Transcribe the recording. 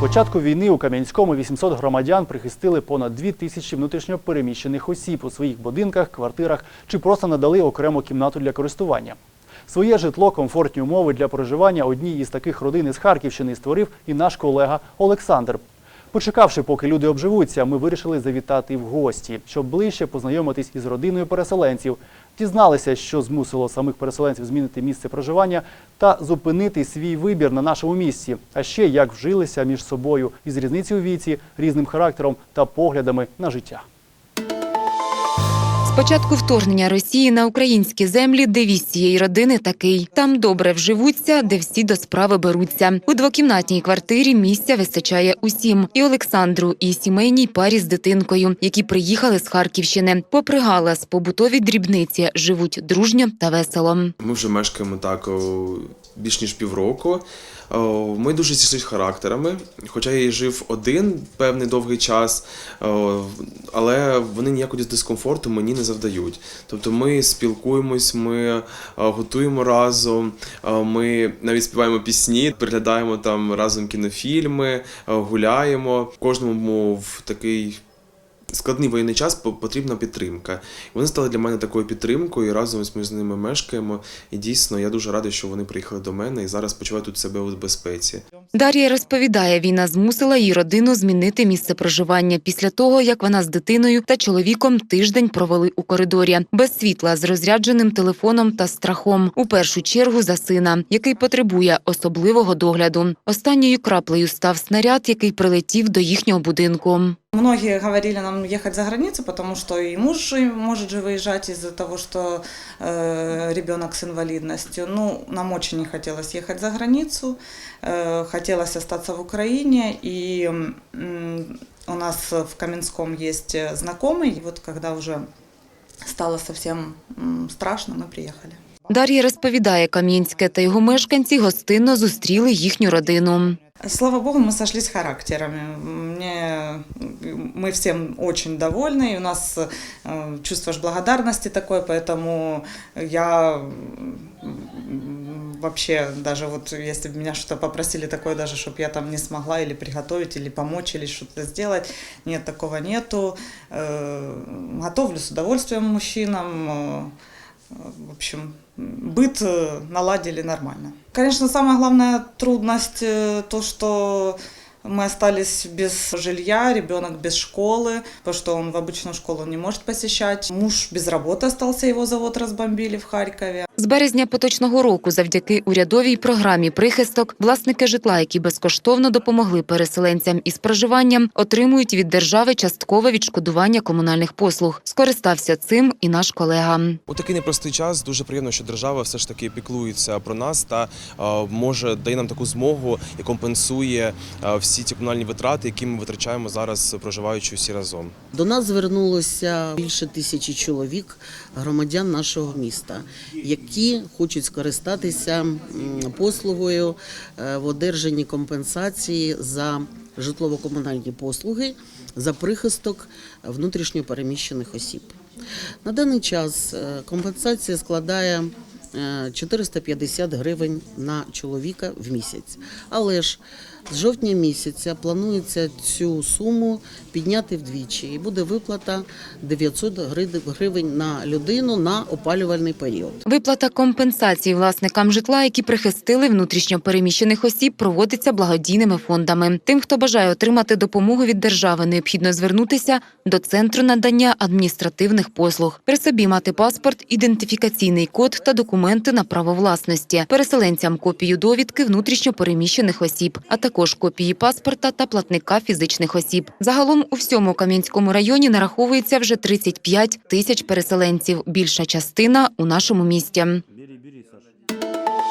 Початку війни у Кам'янському 800 громадян прихистили понад 2 тисячі внутрішньопереміщених осіб у своїх будинках, квартирах чи просто надали окрему кімнату для користування. Своє житло, комфортні умови для проживання одній із таких родин із Харківщини створив і наш колега Олександр. Почекавши, поки люди обживуться, ми вирішили завітати в гості, щоб ближче познайомитись із родиною переселенців, дізналися, що змусило самих переселенців змінити місце проживання та зупинити свій вибір на нашому місці. А ще як вжилися між собою із різницею віці, різним характером та поглядами на життя. Початку вторгнення Росії на українські землі девіз цієї родини такий: там добре вживуться, де всі до справи беруться. У двокімнатній квартирі місця вистачає усім і Олександру, і сімейній парі з дитинкою, які приїхали з Харківщини. Попри галас, побутові дрібниці живуть дружньо та весело. Ми вже мешкаємо так більш ніж півроку. Ми дуже зійшлися характерами, хоча я жив один певний довгий час, але вони ніякого дискомфорту мені не завдають. Тобто ми спілкуємось, ми готуємо разом, ми навіть співаємо пісні, переглядаємо там разом кінофільми, гуляємо. Кожному в такий складний воєнний час потрібна підтримка. Вони стали для мене такою підтримкою. І разом ми з ними мешкаємо. І дійсно я дуже радий, що вони приїхали до мене і зараз почувають тут себе у безпеці. Дар'я розповідає, війна змусила її родину змінити місце проживання після того, як вона з дитиною та чоловіком тиждень провели у коридорі без світла, з розрядженим телефоном та страхом. У першу чергу за сина, який потребує особливого догляду. Останньою краплею став снаряд, який прилетів до їхнього будинку. Многие говорили нам ехать за границу, потому что и муж и может же выезжать из-за того, что э, ребенок с инвалидностью. Ну, нам очень не хотелось ехать за границу, э, хотелось остаться в Украине, и м, у нас в Каменском есть э, знакомый, и вот когда уже стало совсем м, страшно, мы приехали. Дар'я розповідає, Кам'янське та його мешканці гостинно зустріли їхню родину. Слава богу, мы сошлись характерами. Мне, мы всем очень довольны, и у нас э, чувство ж благодарности такое, поэтому я м, вообще даже вот если бы меня что-то попросили такое, даже чтобы я там не смогла или приготовить, или помочь, или что-то сделать, нет, такого нету. Э, Готовлю с удовольствием мужчинам. э, в общем, быт э, наладили нормально. Конечно, самая главная трудность то, что мы остались без жилья, ребенок без школы, потому что он в обычную школу не может посещать. Муж без работы остался, его завод разбомбили в Харькове. З березня поточного року, завдяки урядовій програмі «Прихисток», власники житла, які безкоштовно допомогли переселенцям із проживанням, отримують від держави часткове відшкодування комунальних послуг. Скористався цим і наш колега. У такий непростий час дуже приємно, що держава все ж таки піклується про нас та може дає нам таку змогу і компенсує всі ті комунальні витрати, які ми витрачаємо зараз, проживаючи всі разом. До нас звернулося більше тисячі чоловік, громадян нашого міста, які хочуть скористатися послугою е, в одержанні компенсації за житлово-комунальні послуги за прихисток внутрішньо переміщених осіб. На даний час е, компенсація складає е, 450 гривень на чоловіка в місяць. Але ж з жовтня місяця планується цю суму підняти вдвічі, і буде виплата 900 гривень на людину на опалювальний період. Виплата компенсації власникам житла, які прихистили внутрішньо переміщених осіб, проводиться благодійними фондами. Тим, хто бажає отримати допомогу від держави, необхідно звернутися до центру надання адміністративних послуг. При собі мати паспорт, ідентифікаційний код та документи на право власності, переселенцям копію довідки внутрішньо переміщених осіб, а також копії паспорта та платника фізичних осіб. Загалом у всьому Кам'янському районі нараховується вже 35 тисяч переселенців. Більша частина у нашому місті.